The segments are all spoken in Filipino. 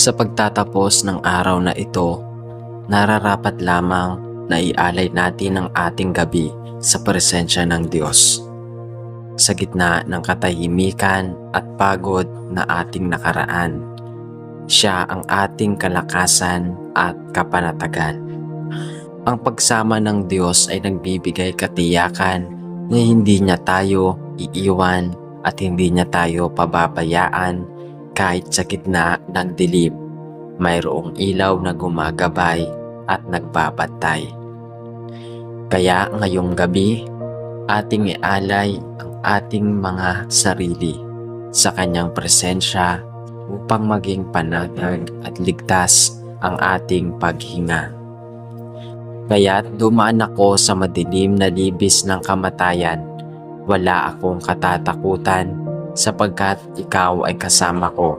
Sa pagtatapos ng araw na ito, nararapat lamang na ialay natin ang ating gabi sa presensya ng Diyos. Sa gitna ng katahimikan at pagod na ating nakaraan, siya ang ating kalakasan at kapanatagan. Ang pagsama ng Diyos ay nagbibigay katiyakan na hindi niya tayo iiwan at hindi niya tayo pababayaan kahit sa gitna ng dilim. Mayroong ilaw na gumagabay at nagbabantay. Kaya ngayong gabi, ating ialay ang ating mga sarili sa kanyang presensya upang maging panatag at ligtas ang ating paghinga. Kaya't dumaan ako sa madilim na libis ng kamatayan. Wala akong katatakutan sapagkat ikaw ay kasama ko.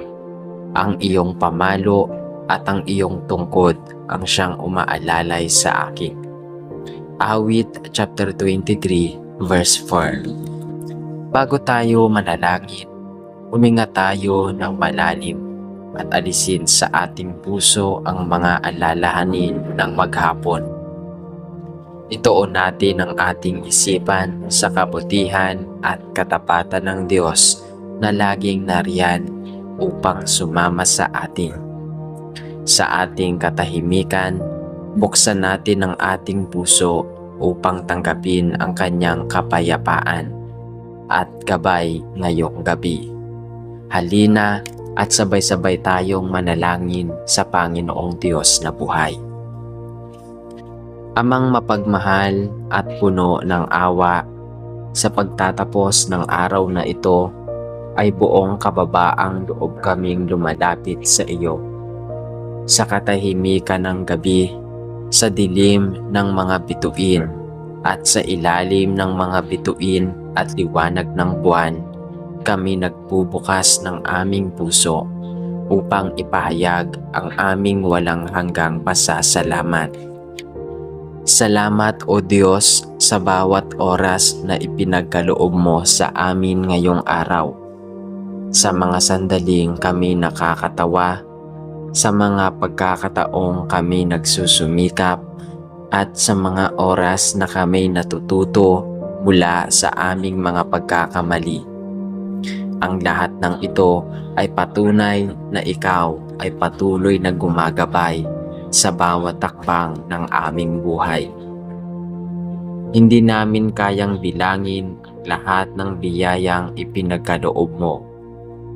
Ang iyong pamalo at ang iyong tungkod ang siyang umaalalay sa akin. Awit chapter 23 verse 4 Bago tayo manalangin, huminga tayo ng malalim at alisin sa ating puso ang mga alalahanin ng maghapon. Itoon natin ang ating isipan sa kabutihan at katapatan ng Diyos na laging nariyan upang sumama sa atin. Sa ating katahimikan, buksan natin ang ating puso upang tanggapin ang kanyang kapayapaan at gabay ngayong gabi. Halina at sabay-sabay tayong manalangin sa Panginoong Diyos na buhay. Amang mapagmahal at puno ng awa, sa pagtatapos ng araw na ito ay buong kababaang loob kaming lumalapit sa iyo. Sa katahimikan ng gabi, sa dilim ng mga bituin at sa ilalim ng mga bituin at liwanag ng buwan, kami nagbubukas ng aming puso upang ipahayag ang aming walang hanggang pasasalamat. Salamat o Diyos sa bawat oras na ipinagkaloob mo sa amin ngayong araw. Sa mga sandaling kami nakakatawa, sa mga pagkakataong kami nagsusumikap, at sa mga oras na kami natututo mula sa aming mga pagkakamali. Ang lahat ng ito ay patunay na ikaw ay patuloy na gumagabay sa bawat takbang ng aming buhay. Hindi namin kayang bilangin lahat ng biyayang ipinagkaloob mo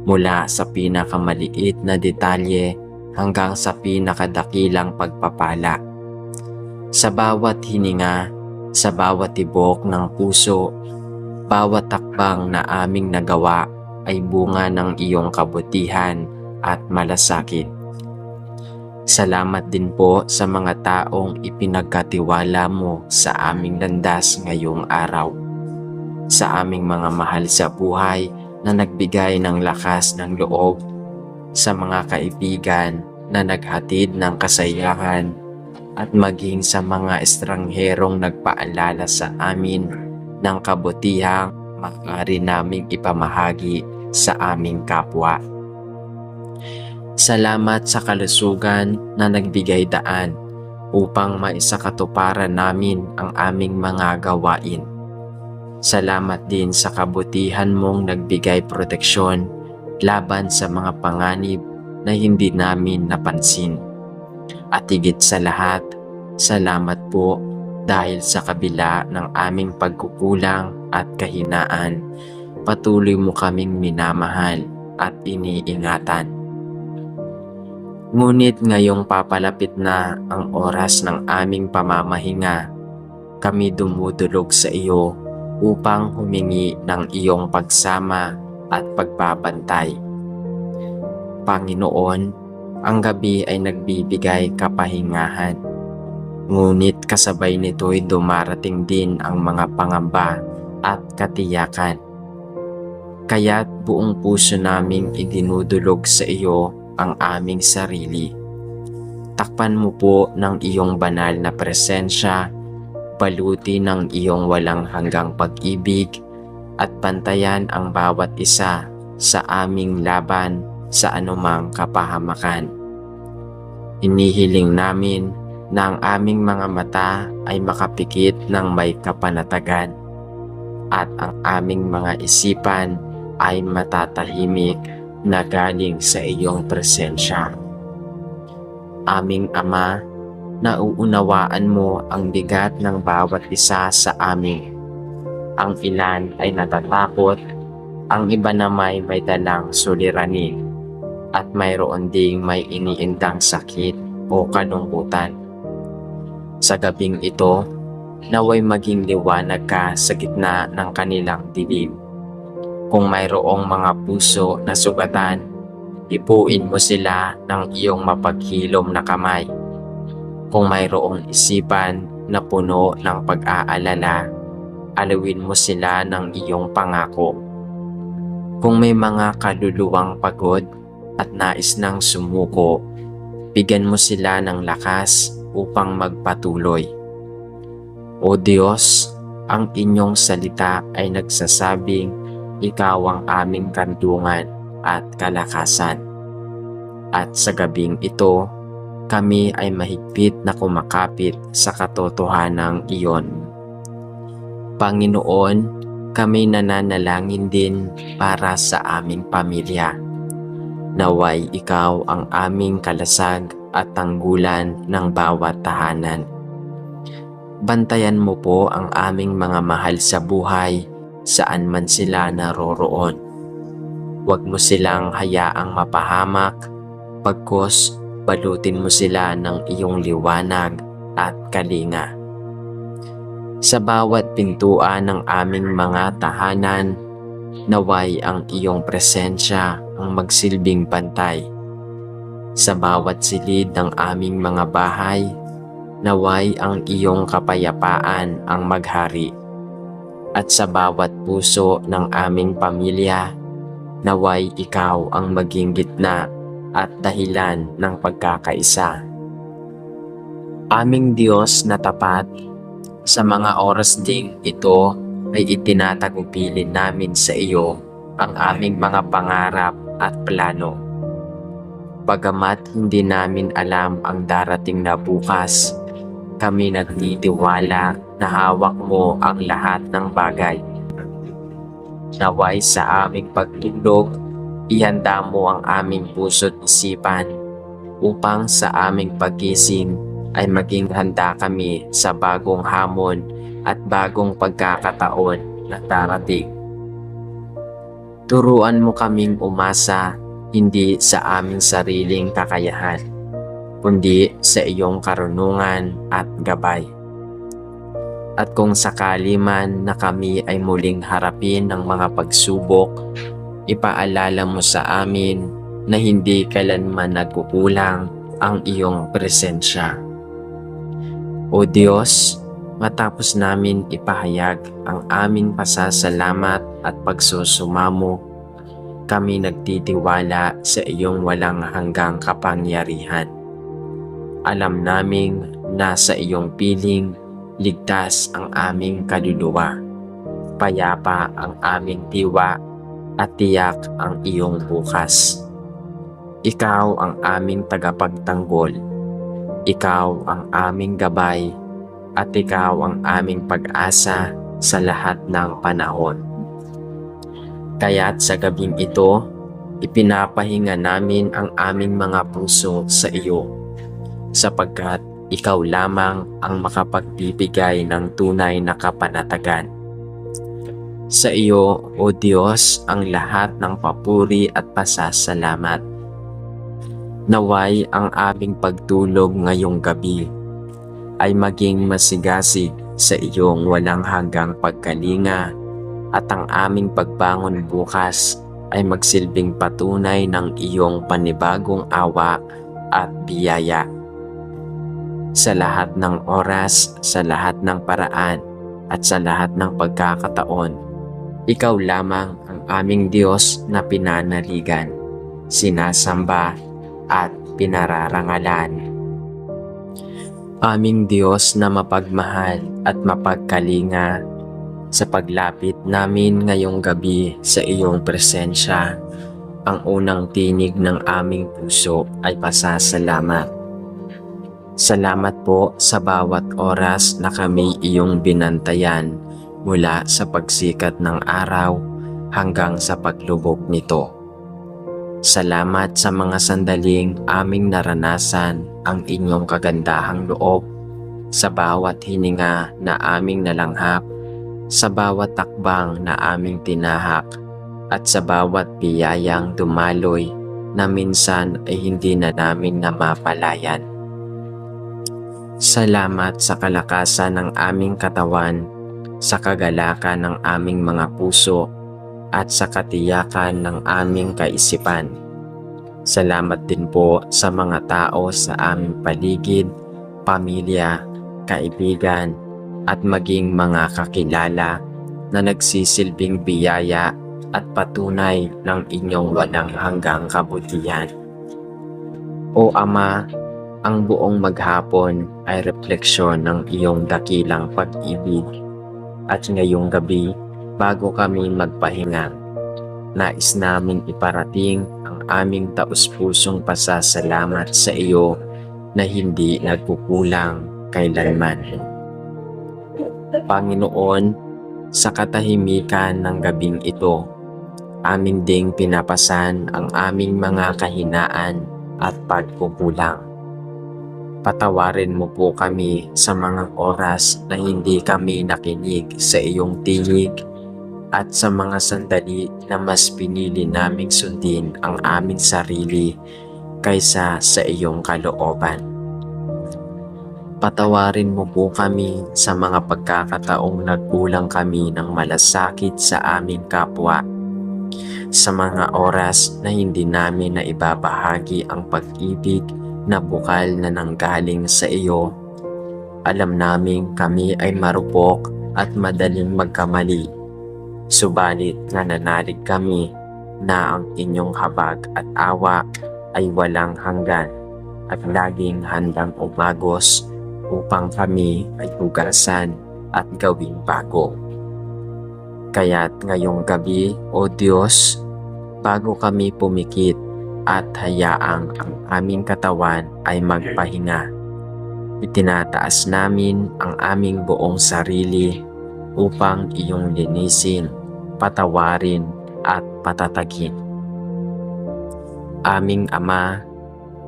mula sa pinakamaliit na detalye hanggang sa pinakadakilang pagpapala. Sa bawat hininga, sa bawat tibok ng puso, bawat takbang na aming nagawa ay bunga ng iyong kabutihan at malasakit. Salamat din po sa mga taong ipinagkatiwala mo sa aming landas ngayong araw. Sa aming mga mahal sa buhay na nagbigay ng lakas ng loob. Sa mga kaibigan na naghatid ng kasayahan at maging sa mga estrangherong nagpaalala sa amin ng kabutihang maaari naming ipamahagi sa aming kapwa. Salamat sa kalusugan na nagbigay daan upang maisakatuparan namin ang aming mga gawain. Salamat din sa kabutihan mong nagbigay proteksyon laban sa mga panganib na hindi namin napansin. At higit sa lahat, salamat po dahil sa kabila ng aming pagkukulang at kahinaan, patuloy mo kaming minamahal at iniingatan. Ngunit ngayong papalapit na ang oras ng aming pamamahinga, kami dumudulog sa iyo upang humingi ng iyong pagsama at pagbabantay. Panginoon, ang gabi ay nagbibigay kapahingahan. Ngunit kasabay nito'y dumarating din ang mga pangamba at katiyakan. Kaya't buong puso naming idinudulog sa iyo ang aming sarili. Takpan mo po ng iyong banal na presensya, baluti ng iyong walang hanggang pag-ibig, at pantayan ang bawat isa sa aming laban sa anumang kapahamakan. Inihiling namin na ang aming mga mata ay makapikit ng may kapanatagan at ang aming mga isipan ay matatahimik na galing sa iyong presensya. Aming Ama, nauunawaan mo ang bigat ng bawat isa sa amin. Ang ilan ay natatakot, ang iba naman may dalang suliranin, at mayroon ding may iniindang sakit o kalungkutan. Sa gabing ito, naway maging liwanag ka sa gitna ng kanilang dilim. Kung mayroong mga puso na sugatan, ipuin mo sila ng iyong mapaghilom na kamay. Kung mayroong isipan na puno ng pag-aalala, alawin mo sila ng iyong pangako. Kung may mga kaluluwang pagod at nais ng sumuko, bigyan mo sila ng lakas upang magpatuloy. O Diyos, ang inyong salita ay nagsasabing ikaw ang aming kandungan at kalakasan. At sa gabing ito, kami ay mahigpit na kumakapit sa katotohanang iyon. Panginoon, kami nananalangin din para sa aming pamilya. Naway ikaw ang aming kalasag at tanggulan ng bawat tahanan. Bantayan mo po ang aming mga mahal sa buhay saan man sila naroroon. Huwag mo silang hayaang mapahamak, pagkos balutin mo sila ng iyong liwanag at kalinga. Sa bawat pintuan ng aming mga tahanan, naway ang iyong presensya ang magsilbing bantay. Sa bawat silid ng aming mga bahay, naway ang iyong kapayapaan ang maghari. At sa bawat puso ng aming pamilya, naway ikaw ang maging gitna at dahilan ng pagkakaisa. Aming Diyos na tapat, sa mga oras ding ito ay itinatagupilin namin sa iyo ang aming mga pangarap at plano. Bagamat hindi namin alam ang darating na bukas, kami nagtitiwala na hawak mo ang lahat ng bagay. Naway sa aming pagtulog, ihanda mo ang aming puso't isipan upang sa aming pagising ay maging handa kami sa bagong hamon at bagong pagkakataon na darating. Turuan mo kaming umasa hindi sa aming sariling kakayahan, kundi sa iyong karunungan at gabay. At kung sakali man na kami ay muling harapin ng mga pagsubok, ipaalala mo sa amin na hindi kailanman nagkukulang ang iyong presensya. O Diyos, matapos namin ipahayag ang aming pasasalamat at pagsusumamo, kami nagtitiwala sa iyong walang hanggang kapangyarihan. Alam naming nasa iyong piling ligtas ang aming kaluluwa. Payapa ang aming diwa at tiyak ang iyong bukas. Ikaw ang aming tagapagtanggol. Ikaw ang aming gabay at ikaw ang aming pag-asa sa lahat ng panahon. Kaya't sa gabing ito, ipinapahinga namin ang aming mga puso sa iyo sapagkat ikaw lamang ang makapagbibigay ng tunay na kapanatagan. Sa iyo, O Diyos, ang lahat ng papuri at pasasalamat. Naway ang aming pagtulog ngayong gabi ay maging masigasig sa iyong walang hanggang pagkalinga at ang aming pagbangon bukas ay magsilbing patunay ng iyong panibagong awa at biyaya sa lahat ng oras, sa lahat ng paraan, at sa lahat ng pagkakataon. Ikaw lamang ang aming Diyos na pinanaligan, sinasamba at pinararangalan. Aming Diyos na mapagmahal at mapagkalinga, sa paglapit namin ngayong gabi sa iyong presensya, ang unang tinig ng aming puso ay pasasalamat Salamat po sa bawat oras na kami iyong binantayan mula sa pagsikat ng araw hanggang sa paglubog nito. Salamat sa mga sandaling aming naranasan ang inyong kagandahang loob sa bawat hininga na aming nalanghap, sa bawat takbang na aming tinahak, at sa bawat biyayang dumaloy na minsan ay hindi na namin namapalayan. Salamat sa kalakasan ng aming katawan, sa kagalakan ng aming mga puso, at sa katiyakan ng aming kaisipan. Salamat din po sa mga tao sa aming paligid, pamilya, kaibigan, at maging mga kakilala na nagsisilbing biyaya at patunay ng inyong walang hanggang kabutihan. O Ama, ang buong maghapon ay refleksyon ng iyong dakilang pag-ibig. At ngayong gabi, bago kami magpahinga, nais naming iparating ang aming taus-pusong pasasalamat sa iyo na hindi nagkukulang kailanman. Panginoon, sa katahimikan ng gabing ito, amin ding pinapasan ang aming mga kahinaan at pagkukulang. Patawarin mo po kami sa mga oras na hindi kami nakinig sa iyong tinig at sa mga sandali na mas pinili naming sundin ang aming sarili kaysa sa iyong kalooban. Patawarin mo po kami sa mga pagkakataong nagkulang kami ng malasakit sa aming kapwa sa mga oras na hindi namin na ibabahagi ang pag-ibig na bukal na nanggaling sa iyo. Alam namin kami ay marupok at madaling magkamali. Subalit nananalig kami na ang inyong habag at awa ay walang hanggan at laging handang umagos upang kami ay hugasan at gawing bago. Kaya't ngayong gabi, O Diyos, bago kami pumikit at hayaang ang aming katawan ay magpahinga. Itinataas namin ang aming buong sarili upang iyong linisin, patawarin at patatagin. Aming Ama,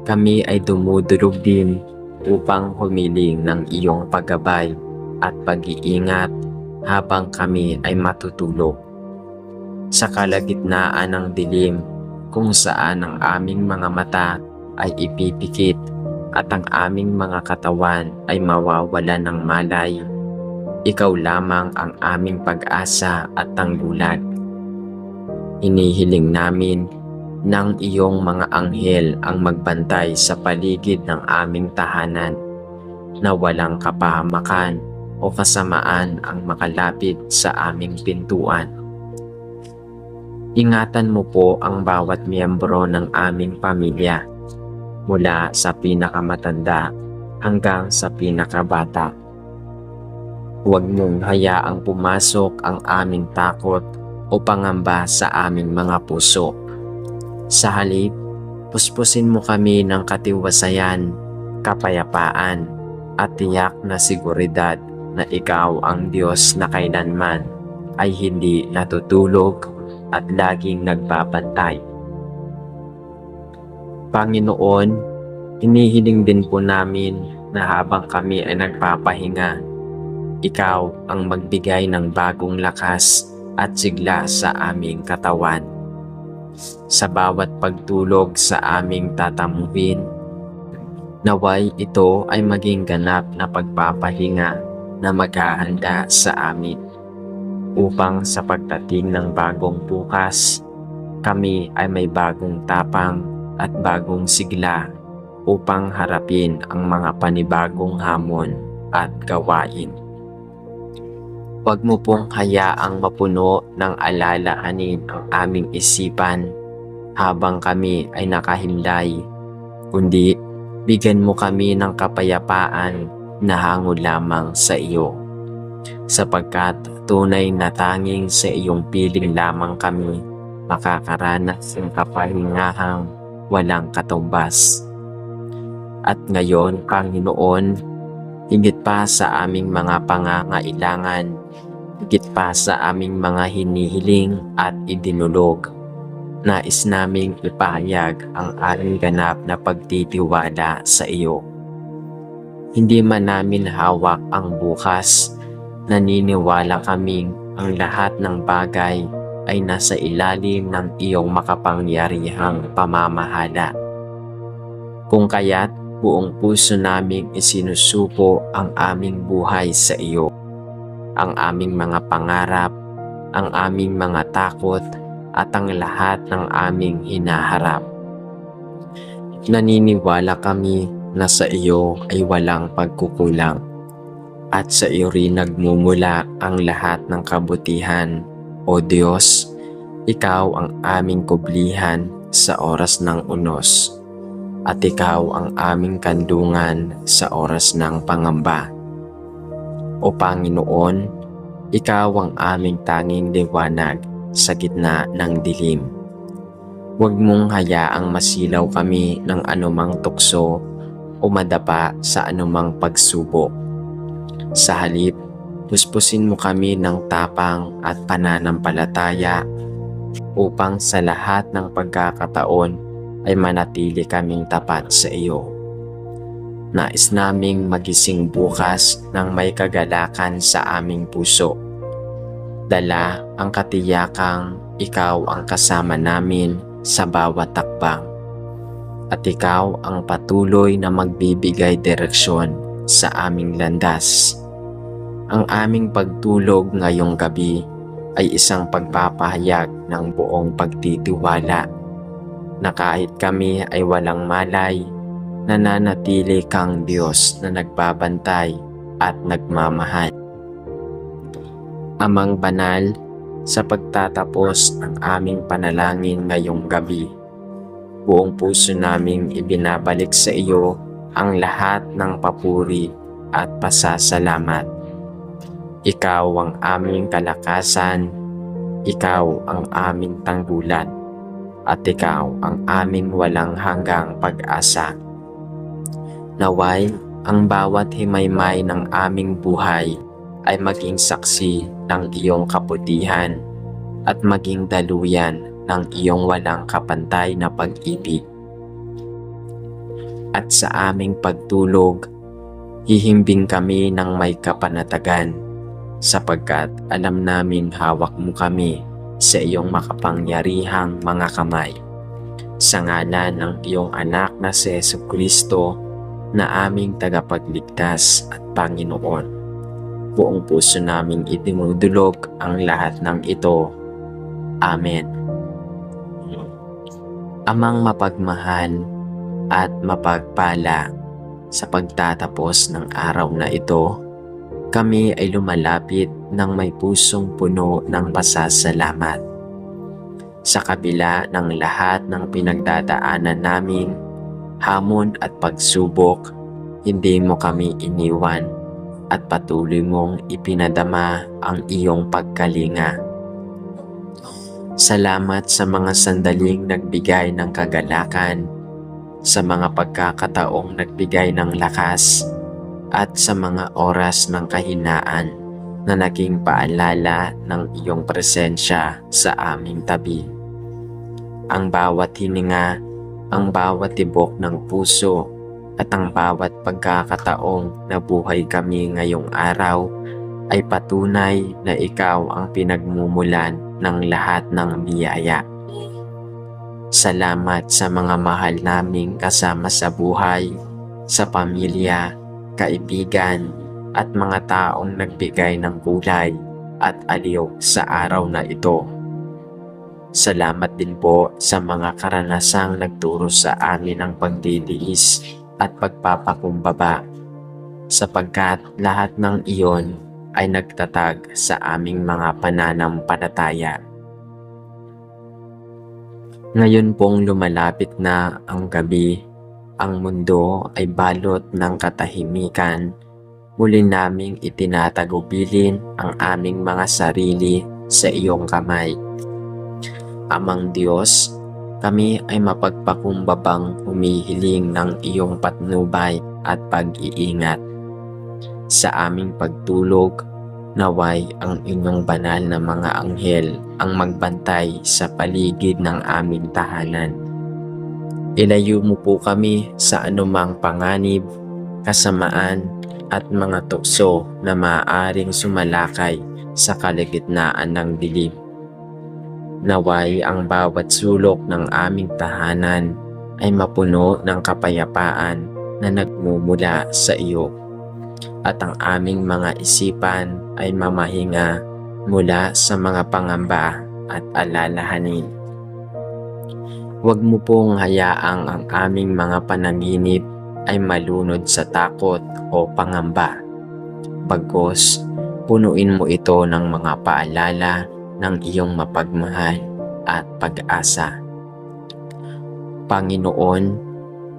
kami ay dumudulog din upang humiling ng iyong paggabay at pag-iingat habang kami ay matutulog. Sa kalagitnaan ng dilim kung saan ang aming mga mata ay ipipikit at ang aming mga katawan ay mawawalan ng malay. Ikaw lamang ang aming pag-asa at tanggulan. Hinihiling namin ng iyong mga anghel ang magbantay sa paligid ng aming tahanan na walang kapahamakan o kasamaan ang makalapit sa aming pintuan. Ingatan mo po ang bawat miyembro ng aming pamilya mula sa pinakamatanda hanggang sa pinakabata. Huwag mong hayaang pumasok ang aming takot o pangamba sa aming mga puso. Sa halip, puspusin mo kami ng katiwasayan, kapayapaan, at tiyak na seguridad na ikaw ang Diyos na kailanman ay hindi natutulog at laging nagbabantay. Panginoon, inihiling din po namin na habang kami ay nagpapahinga, ikaw ang magbigay ng bagong lakas at sigla sa aming katawan. Sa bawat pagtulog sa aming tatamuhin, naway ito ay maging ganap na pagpapahinga na maghahanda sa amin upang sa pagdating ng bagong bukas, kami ay may bagong tapang at bagong sigla upang harapin ang mga panibagong hamon at gawain. Huwag mo pong hayaang mapuno ng alalahanin ang aming isipan habang kami ay nakahimlay, kundi bigyan mo kami ng kapayapaan na hango lamang sa iyo. Sapagkat tunay na tanging sa iyong piling lamang kami makakaranas ng kapahingahang walang katumbas. At ngayon, Panginoon, higit pa sa aming mga pangangailangan, higit pa sa aming mga hinihiling at idinulog, nais naming ipahayag ang aming ganap na pagtitiwala sa iyo. Hindi man namin hawak ang bukas, naniniwala kaming ang lahat ng bagay ay nasa ilalim ng iyong makapangyarihang pamamahala. Kung kaya't buong puso naming isinusuko ang aming buhay sa iyo, ang aming mga pangarap, ang aming mga takot, at ang lahat ng aming hinaharap. Naniniwala kami na sa iyo ay walang pagkukulang at sa iyo rin nagmumula ang lahat ng kabutihan. O Diyos, Ikaw ang aming kublihan sa oras ng unos at Ikaw ang aming kandungan sa oras ng pangamba. O Panginoon, Ikaw ang aming tanging liwanag sa gitna ng dilim. Huwag mong hayaang masilaw kami ng anumang tukso o madapa sa anumang pagsubok. Sa halip, puspusin mo kami ng tapang at pananampalataya upang sa lahat ng pagkakataon ay manatili kaming tapat sa iyo. Nais naming magising bukas ng may kagalakan sa aming puso. Dala ang katiyakang ikaw ang kasama namin sa bawat takbang. At ikaw ang patuloy na magbibigay direksyon sa aming landas. Ang aming pagtulog ngayong gabi ay isang pagpapahayag ng buong pagtitiwala na kahit kami ay walang malay, nananatili kang Diyos na nagbabantay at nagmamahal. Amang banal, sa pagtatapos ng aming panalangin ngayong gabi, buong puso naming ibinabalik sa iyo ang lahat ng papuri at pasasalamat. Ikaw ang aming kalakasan, ikaw ang aming tanggulan, at ikaw ang aming walang hanggang pag-asa. Naway, ang bawat himaymay ng aming buhay ay maging saksi ng iyong kaputihan at maging daluyan ng iyong walang kapantay na pag-ibig. At sa aming pagtulog, hihimbing kami ng may kapanatagan sapagkat alam naming hawak mo kami sa iyong makapangyarihang mga kamay. Sa ngalan ng iyong anak na si Yesu Kristo na aming tagapagligtas at Panginoon buong puso naming itinudulog ang lahat ng ito. Amen. Amang mapagmahal at mapagpala sa pagtatapos ng araw na ito, kami ay lumalapit ng may pusong puno ng pasasalamat. Sa kabila ng lahat ng pinagdadaanan namin, hamon at pagsubok, hindi mo kami iniwan at patuloy mong ipinadama ang iyong pagkalinga. Salamat sa mga sandaling nagbigay ng kagalakan, sa mga pagkakataong nagbigay ng lakas, at sa mga oras ng kahinaan na naging paalala ng iyong presensya sa aming tabi. Ang bawat hininga, ang bawat tibok ng puso, at ang bawat pagkakataong nabuhay kami ngayong araw ay patunay na ikaw ang pinagmumulan ng lahat ng biyaya. Salamat sa mga mahal naming kasama sa buhay, sa pamilya, kaibigan, at mga taong nagbigay ng kulay at aliw sa araw na ito. Salamat din po sa mga karanasang nagturo sa amin ng pagtitiis at pagpapakumbaba sapagkat lahat ng iyon ay nagtatag sa aming mga pananampalataya. Ngayon pong lumalapit na ang gabi, ang mundo ay balot ng katahimikan. Muli naming itinatagubilin ang aming mga sarili sa iyong kamay. Amang Diyos, kami ay mapagpakumbabang humihiling ng iyong patnubay at pag-iingat. Sa aming pagtulog, naway ang inyong banal na mga anghel ang magbantay sa paligid ng aming tahanan. Ilayo mo po kami sa anumang panganib, kasamaan at mga tukso na maaaring sumalakay sa kaligitnaan ng dilim. Naway ang bawat sulok ng aming tahanan ay mapuno ng kapayapaan na nagmumula sa iyo at ang aming mga isipan ay mamahinga mula sa mga pangamba at alalahanin. Huwag mo pong hayaang ang aming mga panaginip ay malunod sa takot o pangamba. Bagos, punuin mo ito ng mga paalala ng iyong mapagmahal at pag-asa. Panginoon,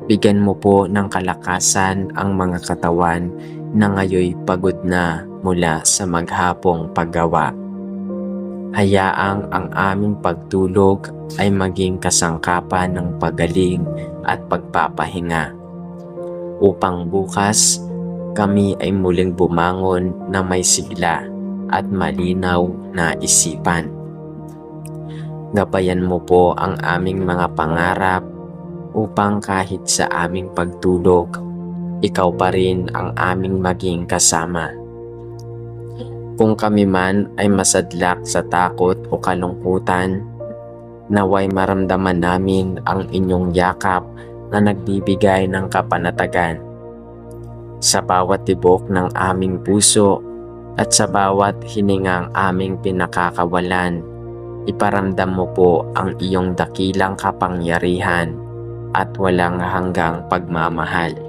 bigyan mo po ng kalakasan ang mga katawan na ngayoy pagod na mula sa maghapong paggawa. Hayaang ang aming pagtulog ay maging kasangkapan ng pagaling at pagpapahinga. Upang bukas, kami ay muling bumangon na may sigla at malinaw na isipan. Gabayan mo po ang aming mga pangarap upang kahit sa aming pagtulog, ikaw pa rin ang aming maging kasama. Kung kami man ay masadlak sa takot o kalungkutan, naway maramdaman namin ang inyong yakap na nagbibigay ng kapanatagan. Sa bawat tibok ng aming puso at sa bawat hiningang aming pinakakawalan, iparamdam mo po ang iyong dakilang kapangyarihan at walang hanggang pagmamahal.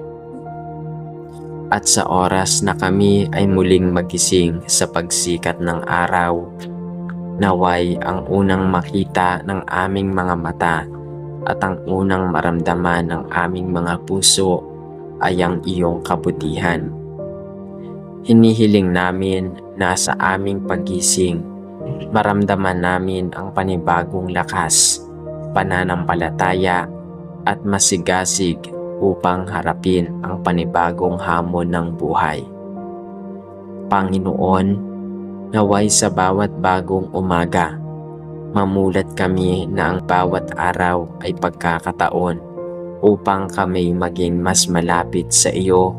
At sa oras na kami ay muling magising sa pagsikat ng araw, naway ang unang makita ng aming mga mata at ang unang maramdaman ng aming mga puso ay ang iyong kabutihan. Hinihiling namin na sa aming pagising, maramdaman namin ang panibagong lakas, pananampalataya at masigasig upang harapin ang panibagong hamon ng buhay. Panginoon, naway sa bawat bagong umaga, mamulat kami na ang bawat araw ay pagkakataon upang kami maging mas malapit sa iyo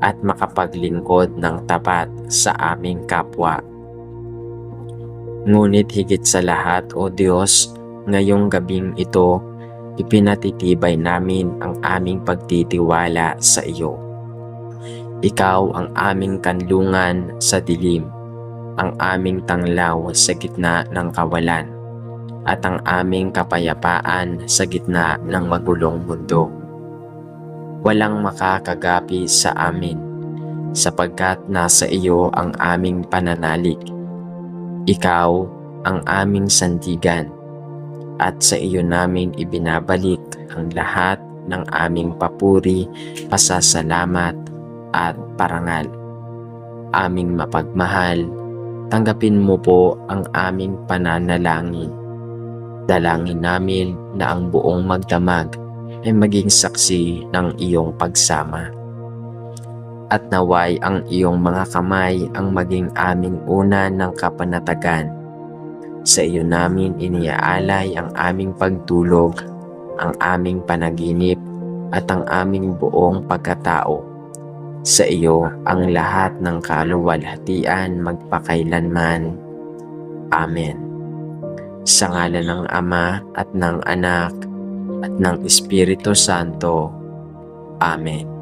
at makapaglingkod ng tapat sa aming kapwa. Ngunit higit sa lahat, O Diyos, ngayong gabing ito, ipinatitibay namin ang aming pagtitiwala sa iyo. Ikaw ang aming kanlungan sa dilim, ang aming tanglaw sa gitna ng kawalan, at ang aming kapayapaan sa gitna ng magulong mundo. Walang makakagapi sa amin, sapagkat nasa iyo ang aming pananalig. Ikaw ang aming sandigan at sa iyo namin ibinabalik ang lahat ng aming papuri, pasasalamat at parangal. Aming mapagmahal, tanggapin mo po ang aming pananalangin. Dalangin namin na ang buong magdamag ay maging saksi ng iyong pagsama. At naway ang iyong mga kamay ang maging aming una ng kapanatagan sa iyo namin iniaalay ang aming pagtulog, ang aming panaginip, at ang aming buong pagkatao. Sa iyo ang lahat ng kaluwalhatian magpakailanman. Amen. Sa ngala ng Ama at ng Anak at ng Espiritu Santo. Amen.